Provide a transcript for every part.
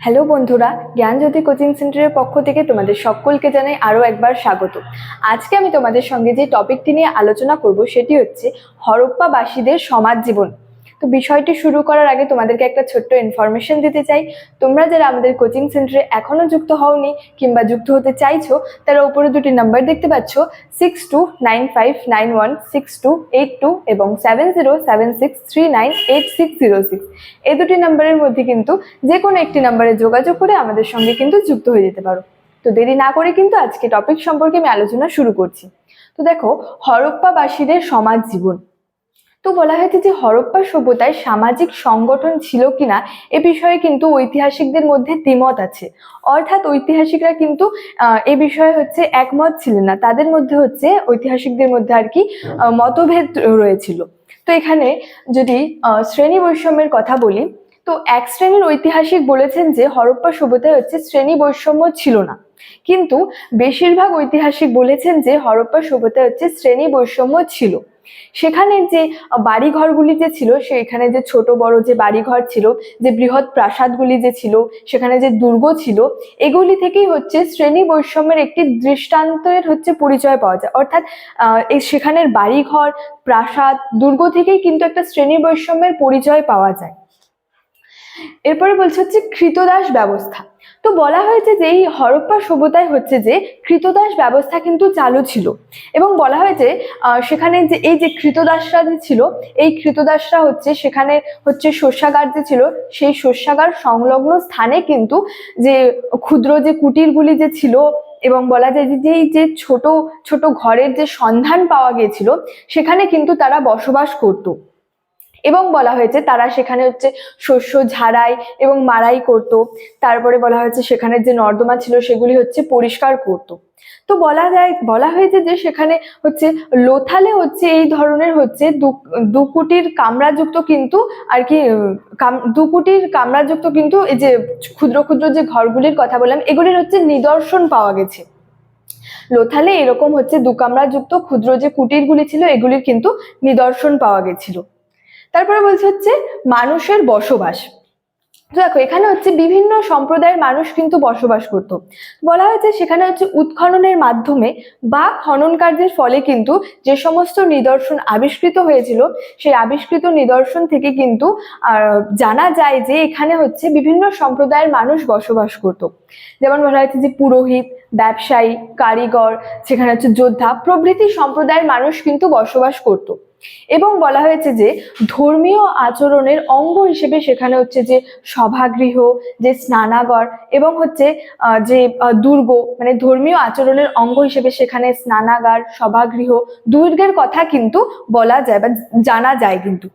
Hello বন্ধুরা, জ্ঞানজ্যোতি coaching সেন্টারের পক্ষ থেকে তোমাদের সকলকে জানাই আরও একবার স্বাগত। আজকে আমি তোমাদের সঙ্গে যে টপিকটি নিয়ে আলোচনা করব সেটি হচ্ছে হরপ্পাবাসীদের সমাজ জীবন। তো বিষয়টি শুরু করার আগে তোমাদেরকে একটা ছোট্ট ইনফরমেশন দিতে চাই। তোমরা যারা আমাদের কোচিং সেন্টারে এখনও যুক্ত হওনি কিংবা যুক্ত হতে চাইছো, তারা উপরে দুটি নাম্বার দেখতে পাচ্ছ six two nine five nine one six two eight two এবং seven zero seven six three nine eight six zero six এই দুটি নাম্বারের মধ্যে কিন্তু যে কোনো একটি নাম্বারে যোগাযোগ করে আমাদের সঙ্গে কিন্তু যুক্ত হয়ে যেতে পারো। তো দেরি না করে কিন্তু আজকে টপিক সম্পর্কে আমি আলোচনা শুরু করছি। তো দেখো, হরপ্পাবাসীদের সমাজ জীবন। তো বলা হয়েছে যে হরপ্পা সভ্যতায় সামাজিক সংগঠন ছিল কিনা এ বিষয়ে কিন্তু ঐতিহাসিকদের মধ্যে দ্বিমত আছে। অর্থাৎ ঐতিহাসিকরা কিন্তু এ বিষয়ে হচ্ছে একমত ছিলেন না। তাদের মধ্যে হচ্ছে ঐতিহাসিকদের মধ্যে আর কি মতভেদ রয়েছিল। তো এখানে যদি শ্রেণি বৈষম্যের কথা বলি, তো এক শ্রেণির ঐতিহাসিক বলেছেন যে হরপ্পা সভ্যতায় হচ্ছে শ্রেণি বৈষম্য ছিল না। কিন্তু বেশিরভাগ ঐতিহাসিক বলেছেন যে হরপ্পা সভ্যতায় হচ্ছে শ্রেণি বৈষম্য ছিল। সেখানে যে বাড়িঘরগুলি যে ছিল, সেখানে যে ছোট বড় যে বাড়িঘর ছিল, যে বৃহৎ প্রাসাদগুলি যে ছিল, সেখানে যে দুর্গ ছিল, এগুলি থেকেই হচ্ছে শ্রেণি বৈষম্যের একটি দৃষ্টান্তের হচ্ছে পরিচয় পাওয়া যায়। অর্থাৎ এই সেখানের বাড়িঘর, প্রাসাদ, দুর্গ থেকেই কিন্তু একটা শ্রেণি বৈষম্যের পরিচয় পাওয়া যায়। এরপরে বলছে হচ্ছে কৃতদাস ব্যবস্থা। তো বলা হয়েছে যে এই হরপ্পা সভ্যতায় হচ্ছে যে কৃতদাস ব্যবস্থা কিন্তু চালু ছিল। এবং বলা হয়েছে সেখানে যে এই যে কৃতদাসরা যে ছিল, এই কৃতদাসরা হচ্ছে সেখানে হচ্ছে শস্যাগার যে ছিল, সেই শস্যাগার সংলগ্ন স্থানে কিন্তু যে ক্ষুদ্র যে কুটিরগুলি যে ছিল এবং বলা যায় যে এই যে ছোট ছোট ঘরের যে সন্ধান পাওয়া গিয়েছিল, সেখানে কিন্তু তারা বসবাস করতো। এবং বলা হয়েছে তারা সেখানে হচ্ছে শস্য ঝাড়াই এবং মারাই করত। তারপরে বলা হয়েছে সেখানে যে নর্দমা ছিল সেগুলি হচ্ছে পরিষ্কার করত। তো বলা যায়, বলা হয়েছে যে সেখানে হচ্ছে লোথালে হচ্ছে এই ধরনের হচ্ছে দু- দুকুটির কামরাযুক্ত কিন্তু আর কি দুকুটির কামরাযুক্ত কিন্তু এই যে ক্ষুদ্র ক্ষুদ্র যে ঘরগুলির কথা বললাম, এগুলির হচ্ছে নিদর্শন পাওয়া গেছে। লোথালে এরকম হচ্ছে দু কামরাযুক্ত ক্ষুদ্র যে কুটিরগুলি ছিল, এগুলির কিন্তু নিদর্শন পাওয়া গেছিল। তারপরে বলছে হচ্ছে মানুষের বসবাস। দেখো, এখানে হচ্ছে বিভিন্ন সম্প্রদায়ের মানুষ কিন্তু বসবাস করত। বলা হয়েছে সেখানে হচ্ছে উৎখননের মাধ্যমে বা খনন কার্যের ফলে কিন্তু যে সমস্ত নিদর্শন আবিষ্কৃত হয়েছিল, সেই আবিষ্কৃত নিদর্শন থেকে কিন্তু জানা যায় যে এখানে হচ্ছে বিভিন্ন সম্প্রদায়ের মানুষ বসবাস করত। যেমন বলা হয়েছে যে পুরোহিত ব্যবসায়ী, কারিগর, সেখানে হচ্ছে যোদ্ধা, প্রভৃতি সম্প্রদায়ের মানুষ কিন্তু বসবাস করত। এবং বলা হয়েছে যে ধর্মীয় আচরণের অঙ্গ হিসেবে সেখানে হচ্ছে যে সভাগৃহ, যে স্নানাগর এবং হচ্ছে যে দুর্গ মানে ধর্মীয় আচরণের অঙ্গ হিসেবে সেখানে স্নানাগার, সভাগৃহ, দুর্গের কথা কিন্তু বলা যায় বা জানা যায় কিন্তু।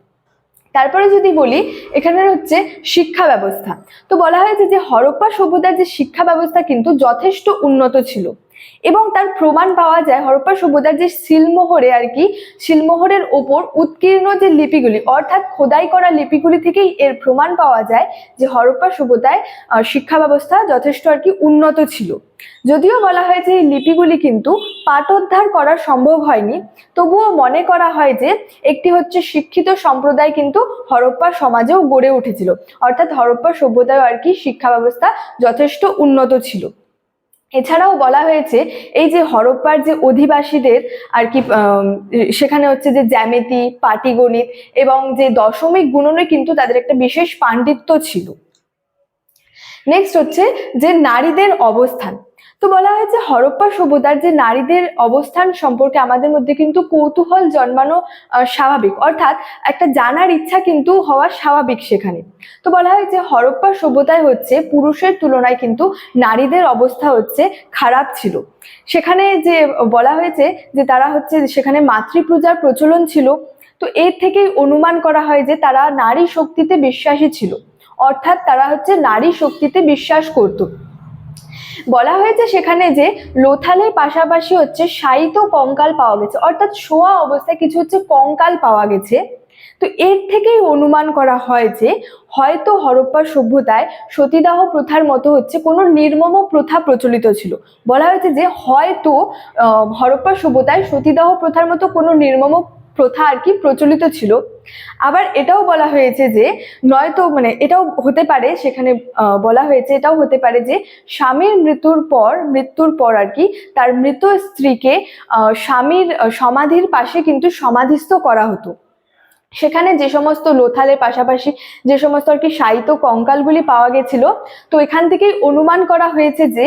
তারপরে যদি বলি এখানে হচ্ছে শিক্ষা ব্যবস্থা। তো বলা হয়েছে যে হরপ্পা সভ্যতার যে শিক্ষা ব্যবস্থা কিন্তু যথেষ্ট উন্নত ছিল। এবং তার প্রমাণ পাওয়া যায় হরপ্পা সভ্যতার যে শিলমোহরে আর কি, শিলমোহরের ওপর উৎকীর্ণ যে লিপিগুলি, অর্থাৎ খোদাই করা লিপিগুলি থেকেই এর প্রমাণ পাওয়া যায় যে হরপ্পা সভ্যতায় শিক্ষা ব্যবস্থা যথেষ্ট আর কি উন্নত ছিল। যদিও বলা হয় যে এই লিপিগুলি কিন্তু পাঠোদ্ধার করা সম্ভব হয়নি, তবুও মনে করা হয় যে একটি হচ্ছে শিক্ষিত সম্প্রদায় কিন্তু হরপ্পা সমাজেও গড়ে উঠেছিল। অর্থাৎ হরপ্পা সভ্যতায় আর কি শিক্ষা ব্যবস্থা যথেষ্ট উন্নত ছিল। এছাড়াও বলা হয়েছে, এই যে হরপ্পার যে অধিবাসীদের আর কি সেখানে হচ্ছে যে জ্যামিতি, পাটিগণিত এবং যে দশমিক গুণনে কিন্তু তাদের একটা বিশেষ পাণ্ডিত্য ছিল। নেক্সট হচ্ছে যে নারীদের অবস্থান। তো বলা হয়েছে হরপ্পা সভ্যতার যে নারীদের অবস্থান সম্পর্কে আমাদের মধ্যে কিন্তু কৌতূহল জন্মানো স্বাভাবিক। অর্থাৎ একটা জানার ইচ্ছা কিন্তু হওয়া স্বাভাবিক সেখানে। তো বলা হয় যে হরপ্পা সভ্যতায় হচ্ছে, পুরুষের তুলনায় কিন্তু নারীদের অবস্থা হচ্ছে খারাপ ছিল। সেখানে যে বলা হয়েছে যে তারা হচ্ছে সেখানে মাতৃপূজার প্রচলন ছিল। তো এর থেকেই অনুমান করা হয় যে তারা নারী শক্তিতে বিশ্বাসী ছিল। অর্থাৎ তারা হচ্ছে নারী শক্তিতে বিশ্বাস করত। বলা হয়েছে সেখানে যে লোথালের পাশাপাশি হচ্ছে শায়িত কঙ্কাল পাওয়া গেছে, অর্থাৎ শোয়া অবস্থায় কিছু হচ্ছে কঙ্কাল পাওয়া গেছে। তো এর থেকেই অনুমান করা হয় যে হয়তো হরপ্পা সভ্যতায় সতীদাহ প্রথার মতো হচ্ছে কোনো নির্মম প্রথা প্রচলিত ছিল। বলা হয়েছে যে হয়তো হরপ্পা সভ্যতায় সতীদাহ প্রথার মতো কোনো নির্মম প্রথা আর কি প্রচলিত ছিল। আবার এটাও বলা হয়েছে যে, নয়তো মানে এটাও হতে পারে, সেখানে বলা হয়েছে, এটাও হতে পারে যে, স্বামীর মৃত্যুর পর মৃত্যুর পর আর কি তার মৃত স্ত্রীকে স্বামীর সমাধির পাশে কিন্তু সমাধিস্থ করা হতো। সেখানে যে সমস্ত লোথালের পাশাপাশি যে সমস্ত আর কি সাহিত্য কঙ্কালগুলি পাওয়া গেছিল, তো এখান থেকেই অনুমান করা হয়েছে যে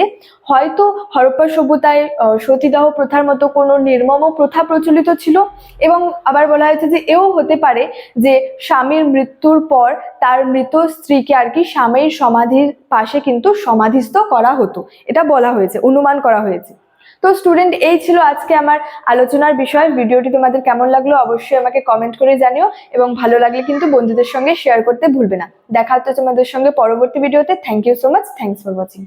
হয়তো হরপ্পা সভ্যতায় সতীদাহ প্রথার মতো কোনো নির্মম প্রথা প্রচলিত ছিল এবং আবার বলা হয়েছে যে এও হতে পারে যে স্বামীর মৃত্যুর পর তার মৃত স্ত্রীকে আর কি স্বামীর সমাধির পাশে কিন্তু সমাধিস্থ করা হতো। এটা বলা হয়েছে, অনুমান করা হয়েছে। তো স্টুডেন্ট এই ছিল আজকে আমার আলোচনার বিষয়। ভিডিওটি তোমাদের কেমন লাগল অবশ্যই আমাকে কমেন্ট করে জানিও এবং ভালো লাগলে কিন্তু বন্ধুদের সঙ্গে শেয়ার করতে ভুলবে না। দেখা হচ্ছে তোমাদের সঙ্গে পরবর্তী ভিডিওতে thank you so much thanks for watching